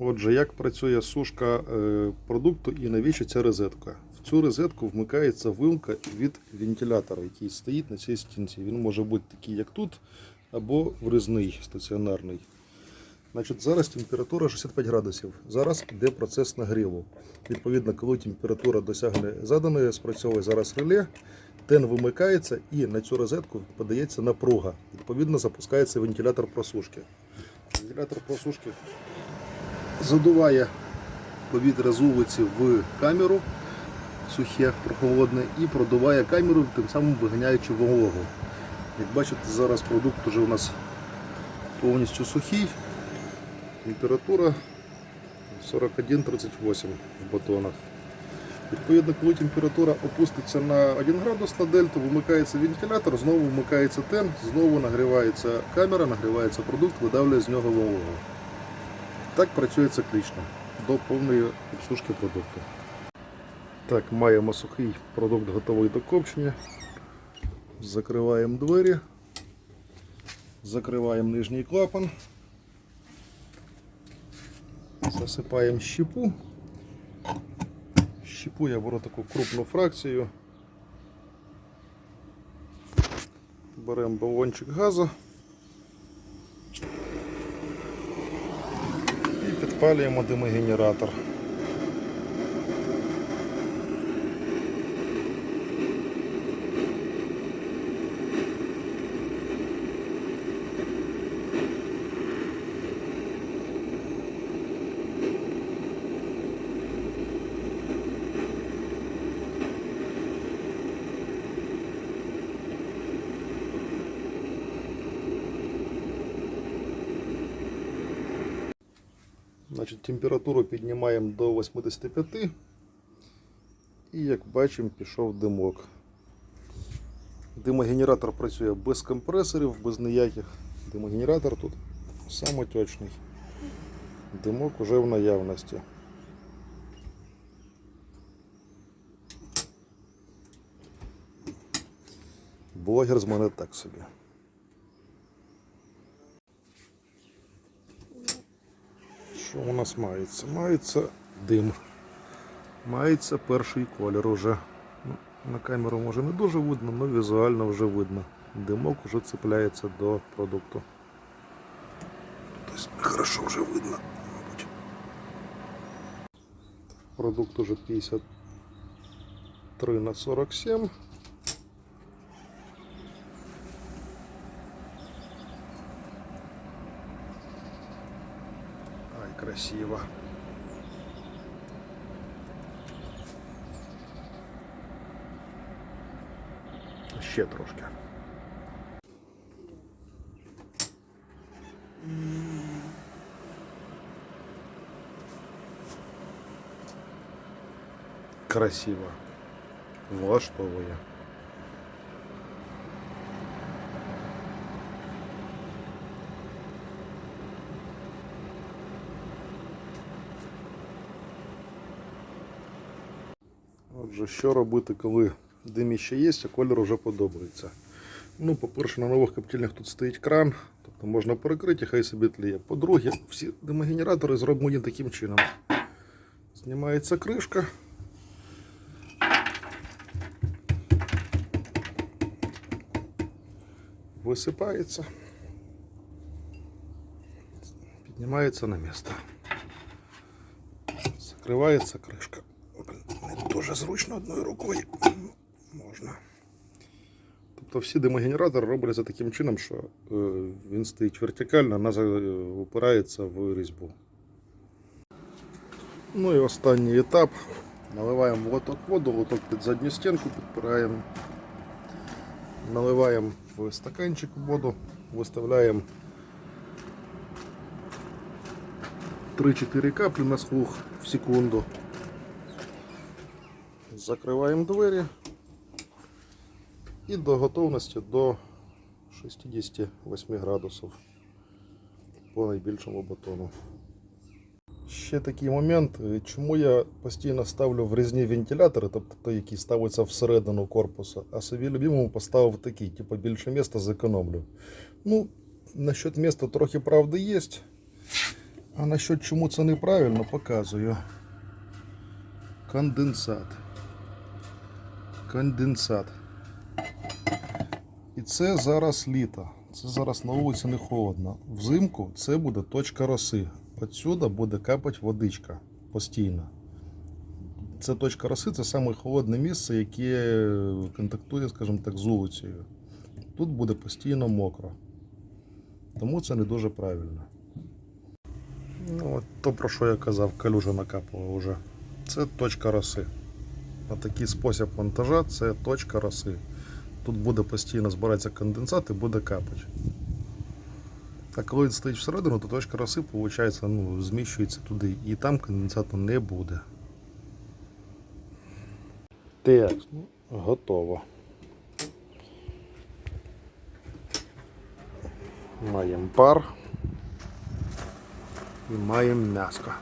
Отже, як працює сушка е, продукту і навіщо ця розетка? В цю розетку вмикається вилка від вентилятора, який стоїть на цій стінці. Він може бути такий, як тут, або врізний стаціонарний. Значить, зараз температура 65 градусів. Зараз йде процес нагріву. Відповідно, коли температура досягне заданої, спрацьовує зараз реле, тен вимикається і на цю розетку подається напруга. Відповідно, запускається вентилятор просушки. Вентилятор просушки задуває повітря з вулиці в камеру сухе, прохолодне, і продуває камеру, тим самим виганяючи вологу. Як бачите, зараз продукт уже у нас повністю сухий. Температура 41-38 в батонах. Відповідно, коли температура опуститься на 1 градус на дельту, вимикається вентилятор, знову вмикається тен, знову нагрівається камера, нагрівається продукт, видавлює з нього вологу. Так працює циклічно до повної обсушки продукту. Так, маємо сухий продукт готовий до копчення. Закриваємо двері, закриваємо нижній клапан, засипаємо щепу. Щепу я беру таку крупну фракцію. Беремо балончик газу підпалюємо димогенератор. Значить, температуру піднімаємо до 85 і як бачимо пішов димок. Димогенератор працює без компресорів, без ніяких. Димогенератор тут самотечний. Димок уже в наявності. Блогер з мене так собі. Що у нас мається? Мається дим. Мається перший колір уже. Ну, На камеру може не дуже видно, але візуально вже видно. Димок вже цепляється до продукту. Тобто хорошо вже видно, мабуть. Продукт уже 53 на 47. Красиво. Ще трошки. Красиво. Влаштовує. Отже, що робити, коли дим ще є, а колір вже подобається. Ну, по-перше, на нових коптильнях тут стоїть кран, тобто можна перекрити, хай собі тліє. По-друге, всі димогенератори зроблені таким чином. Знімається кришка. Висипається. Піднімається на місце. Закривається кришка. Дуже зручно одною рукою. Можна. Тобто всі димогенератори робляться таким чином, що е, він стоїть вертикально, вона за- упирається в різьбу. Ну і останній етап. Наливаємо в лоток воду, лоток під задню стінку підпираємо. Наливаємо в стаканчик воду, виставляємо 3-4 каплі на слух в секунду. Закриваємо двері і до готовності до 68 градусів по найбільшому батону. Ще такий момент, чому я постійно ставлю врізні вентилятори, тобто той, який ставиться всередину корпуса, а собі любимому поставив такий, типу більше міста зекономлю. Ну, насчет міста трохи правди є, А насчет чому це неправильно, показую. Конденсат. Конденсат. І це зараз літо. Це зараз на вулиці не холодно. Взимку це буде точка роси. Отсюда буде капати водичка постійно. Це точка роси це саме холодне місце, яке контактує, скажімо так, з вулицею. Тут буде постійно мокро. Тому це не дуже правильно. Ну, от то, про що я казав, калюжа накапала вже. Це точка роси. А такий спосіб монтажа це точка роси. Тут буде постійно збиратися конденсат і буде капати. А коли він стоїть всередину, то точка роси, виходить, ну, зміщується туди. І там конденсату не буде. Так, готово. Маємо пар і маємо м'яско.